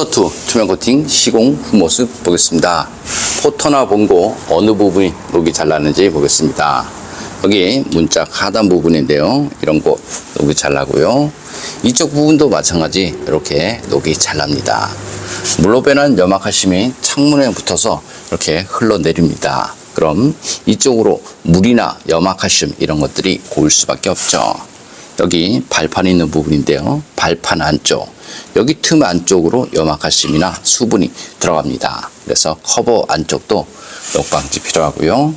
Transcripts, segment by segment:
포토2 투명 코팅 시공 후 모습 보겠습니다. 포터나 봉고 어느 부분이 녹이 잘 나는지 보겠습니다. 여기 문짝 하단 부분인데요. 이런 곳 녹이 잘 나고요. 이쪽 부분도 마찬가지 이렇게 녹이 잘 납니다. 물로 빼는 염화칼슘이 창문에 붙어서 이렇게 흘러내립니다. 그럼 이쪽으로 물이나 염화칼슘 이런 것들이 고일 수밖에 없죠. 여기 발판이 있는 부분인데요. 발판 안쪽. 여기 틈 안쪽으로 염화칼슘이나 수분이 들어갑니다. 그래서 커버 안쪽도 녹방지 필요하고요.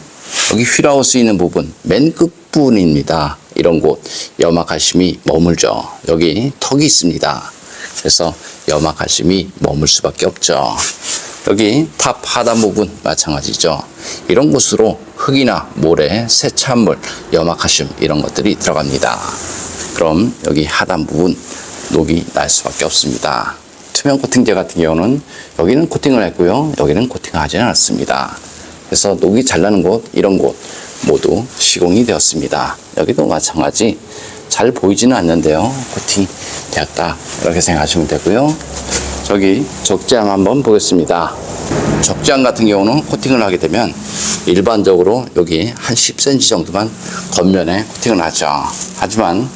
여기 휠하우스 있는 부분, 맨 끝부분입니다. 이런 곳 염화칼슘이 머물죠. 여기 턱이 있습니다. 그래서 염화칼슘이 머물 수밖에 없죠. 여기 탑 하단 부분 마찬가지죠. 이런 곳으로 흙이나 모래, 세찬물, 염화칼슘 이런 것들이 들어갑니다. 그럼 여기 하단 부분 녹이 날 수밖에 없습니다. 투명 코팅제 같은 경우는 여기는 코팅을 했고요. 여기는 코팅하지는 않습니다. 그래서 녹이 잘 나는 곳, 이런 곳 모두 시공이 되었습니다. 여기도 마찬가지 잘 보이지는 않는데요. 코팅 되었다. 이렇게 생각하시면 되고요. 저기 적재함 한번 보겠습니다. 적재함 같은 경우는 코팅을 하게 되면 일반적으로 여기 한 10cm 정도만 겉면에 코팅을 하죠. 하지만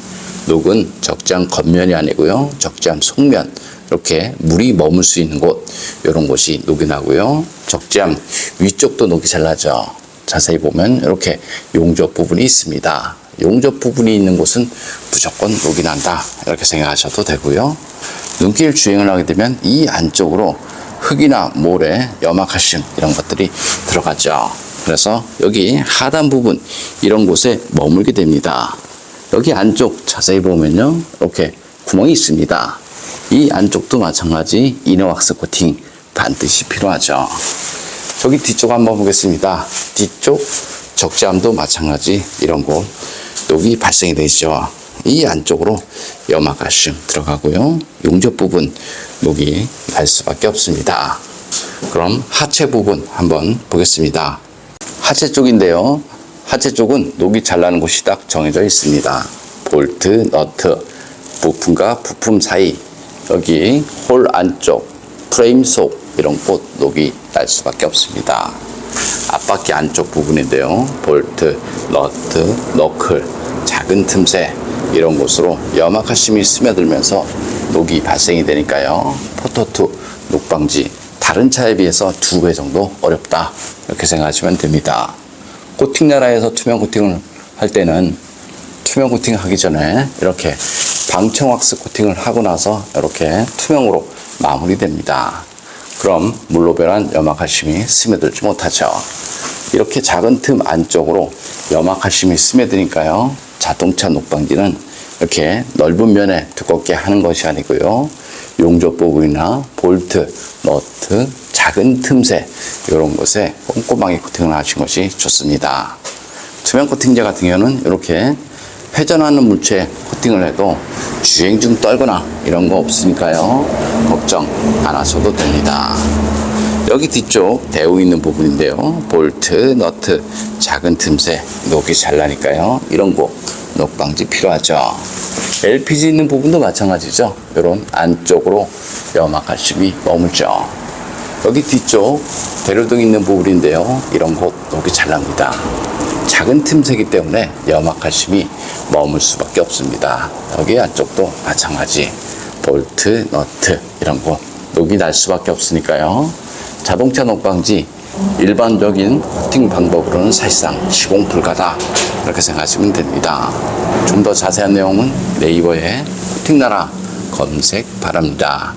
녹은 적재함 겉면이 아니고요. 적재함 속면 이렇게 물이 머물 수 있는 곳 이런 곳이 녹이 나고요. 적재함 위쪽도 녹이 잘 나죠. 자세히 보면 이렇게 용접 부분이 있습니다. 용접 부분이 있는 곳은 무조건 녹이 난다 이렇게 생각하셔도 되고요. 눈길 주행을 하게 되면 이 안쪽으로 흙이나 모래, 염화칼슘 이런 것들이 들어가죠. 그래서 여기 하단 부분 이런 곳에 머물게 됩니다. 여기 안쪽 자세히 보면요. 이렇게 구멍이 있습니다. 이 안쪽도 마찬가지 이너왁스 코팅 반드시 필요하죠. 저기 뒤쪽 한번 보겠습니다. 뒤쪽 적재함도 마찬가지 이런 곳 녹이 발생이 되죠. 이 안쪽으로 염화칼슘 들어가고요. 용접 부분 녹이 날 수밖에 없습니다. 그럼 하체 부분 한번 보겠습니다. 하체 쪽인데요. 하체 쪽은 녹이 잘 나는 곳이 딱 정해져 있습니다. 볼트, 너트, 부품과 부품 사이, 여기 홀 안쪽, 프레임 속 이런 곳 녹이 날 수밖에 없습니다. 앞바퀴 안쪽 부분인데요. 볼트, 너트, 너클, 작은 틈새 이런 곳으로 염화칼슘이 스며들면서 녹이 발생이 되니까요. 포토2 녹방지 다른 차에 비해서 두 배 정도 어렵다 이렇게 생각하시면 됩니다. 코팅 나라에서 투명 코팅을 할 때는 투명 코팅 하기 전에 이렇게 방청 왁스 코팅을 하고 나서 이렇게 투명으로 마무리됩니다. 그럼 물로 변한 염화칼슘이 스며들지 못하죠. 이렇게 작은 틈 안쪽으로 염화칼슘이 스며드니까요. 자동차 녹방지는 이렇게 넓은 면에 두껍게 하는 것이 아니고요. 용접 부분이나 볼트, 너트, 작은 틈새 이런 곳에 꼼꼼하게 코팅을 하신 것이 좋습니다. 투명 코팅제 같은 경우는 이렇게 회전하는 물체에 코팅을 해도 주행 중 떨거나 이런 거 없으니까요. 걱정 안 하셔도 됩니다. 여기 뒤쪽 대우 있는 부분인데요. 볼트, 너트, 작은 틈새 녹이 잘 나니까요. 이런 거 녹방지 필요하죠. LPG 있는 부분도 마찬가지죠. 이런 안쪽으로 염화칼슘이 머물죠. 여기 뒤쪽 대로등 있는 부분인데요. 이런 곳 녹이 잘 납니다. 작은 틈새기 때문에 염화칼슘이 머물 수밖에 없습니다. 여기 안쪽도 마찬가지 볼트, 너트 이런 곳 녹이 날 수밖에 없으니까요. 자동차 녹방지 일반적인 코팅 방법으로는 사실상 시공 불가다 이렇게 생각하시면 됩니다. 좀 더 자세한 내용은 네이버에 코팅나라 검색 바랍니다.